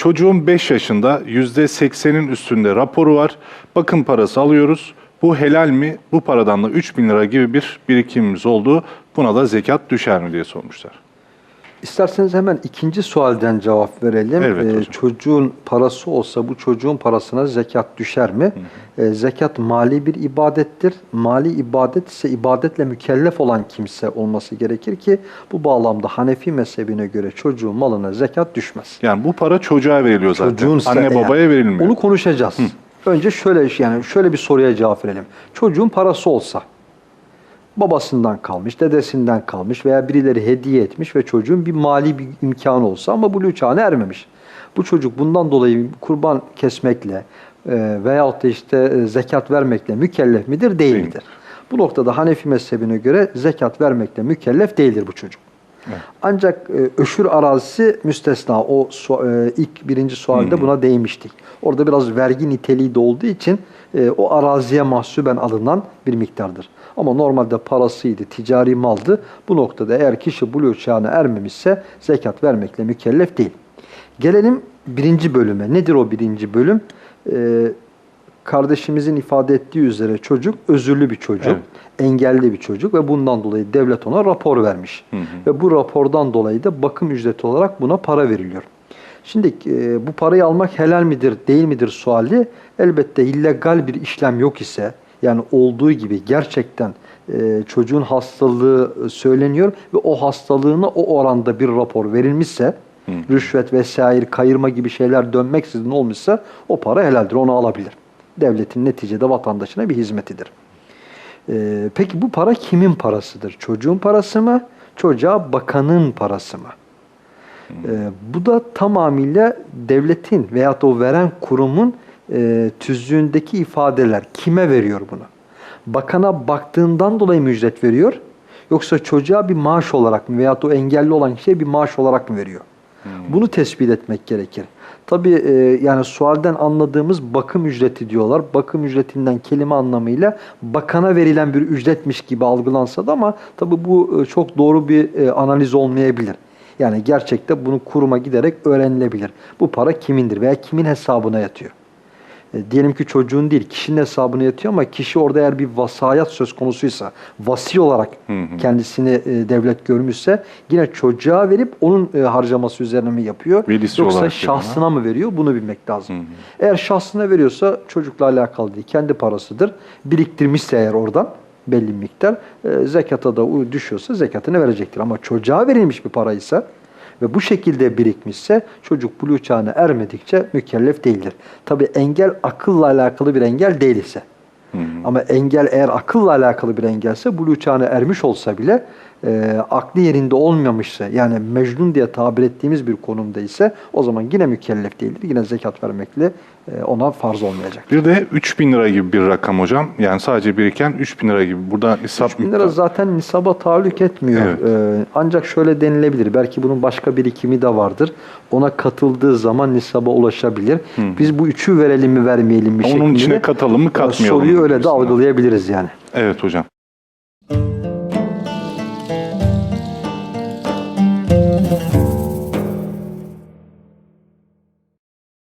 Çocuğun 5 yaşında %80'in üstünde raporu var. Bakım parası alıyoruz. Bu helal mi? Bu paradan da 3 bin lira gibi bir birikimimiz oldu. Buna da zekat düşer mi diye sormuşlar. İsterseniz hemen ikinci sualden cevap verelim. Evet Ee, hocam. çocuğun parası olsa bu çocuğun parasına zekat düşer mi? Ee, zekat mali bir ibadettir. Mali ibadet ise ibadetle mükellef olan kimse olması gerekir ki bu bağlamda Hanefi mezhebine göre çocuğun malına zekat düşmez. Yani bu para çocuğa veriliyor zaten. Çocuğunsa Anne babaya verilmiyor. Onu konuşacağız. Önce şöyle yani şöyle bir soruya cevap verelim. Çocuğun parası olsa babasından kalmış, dedesinden kalmış veya birileri hediye etmiş ve çocuğun bir mali bir imkanı olsa ama buluğ çağına ermemiş. Bu çocuk bundan dolayı kurban kesmekle e, veyahut da işte e, zekat vermekle mükellef midir? Değil Değil. midir? Bu noktada Hanefi mezhebine göre zekat vermekle mükellef değildir bu çocuk. Ancak e, öşür arazisi müstesna. O e, ilk birinci sualde buna değinmiştik. Orada biraz vergi niteliği de olduğu için e, o araziye mahsuben alınan bir miktardır. Ama normalde parasıydı, ticari maldı. Bu noktada eğer kişi buluğ çağına ermemişse zekat vermekle mükellef değil. Gelelim birinci bölüme. Nedir o birinci bölüm? E, kardeşimizin ifade ettiği üzere çocuk özürlü bir çocuk, Evet. engelli bir çocuk ve bundan dolayı devlet ona rapor vermiş. Ve bu rapordan dolayı da bakım ücreti olarak buna para veriliyor. Şimdi e, bu parayı almak helal midir, değil midir suali elbette illegal bir işlem yok ise yani olduğu gibi gerçekten e, çocuğun hastalığı e, söyleniyor ve o hastalığına o oranda bir rapor verilmişse rüşvet vesaire kayırma gibi şeyler dönmeksizin olmuşsa o para helaldir onu alabilir. Devletin neticede vatandaşına bir hizmetidir. Ee, peki bu para kimin parasıdır? Çocuğun parası mı? Çocuğa bakanın parası mı? Ee, bu da tamamıyla devletin veyahut o veren kurumun e, tüzüğündeki ifadeler. Kime veriyor bunu? Bakana baktığından dolayı mı ücret veriyor? Yoksa çocuğa bir maaş olarak mı veyahut o engelli olan kişiye bir maaş olarak mı veriyor? Bunu tespit etmek gerekir. Tabii e, yani sualden anladığımız bakım ücreti diyorlar. Bakım ücretinden kelime anlamıyla bakana verilen bir ücretmiş gibi algılansa da ama tabii bu e, çok doğru bir e, analiz olmayabilir. Yani gerçekte bunu kuruma giderek öğrenilebilir. Bu para kimindir veya kimin hesabına yatıyor? E, diyelim ki çocuğun değil, kişinin hesabına yatıyor ama kişi orada eğer bir vasayat söz konusuysa, vasi olarak kendisini e, devlet görmüşse yine çocuğa verip onun e, harcaması üzerine mi yapıyor? Velisi Yoksa şahsına mı veriyor? Bunu bilmek lazım. Eğer şahsına veriyorsa çocukla alakalı değil, kendi parasıdır. Biriktirmişse eğer oradan belli miktar e, zekata da düşüyorsa zekatını verecektir. Ama çocuğa verilmiş bir paraysa ve bu şekilde birikmişse çocuk buluğ çağına ermedikçe mükellef değildir. Tabi engel akılla alakalı bir engel değil ise. Ama engel eğer akılla alakalı bir engelse buluğ çağına ermiş olsa bile e, aklı yerinde olmamışsa yani mecnun diye tabir ettiğimiz bir konumda ise o zaman yine mükellef değildir. Yine zekat vermekle e, ona farz olmayacak. Bir de 3 bin lira gibi bir rakam hocam. Yani sadece biriken 3 bin lira gibi. Burada nisap 3 bin lira zaten nisaba tahallük etmiyor. Evet. Ee, ancak şöyle denilebilir. Belki bunun başka birikimi de vardır. Ona katıldığı zaman nisaba ulaşabilir. Biz bu üçü verelim mi vermeyelim mi Onun şeklinde içine de, katalım mı, e, katmayalım mı Soruyu öyle de algılayabiliriz yani. Evet hocam.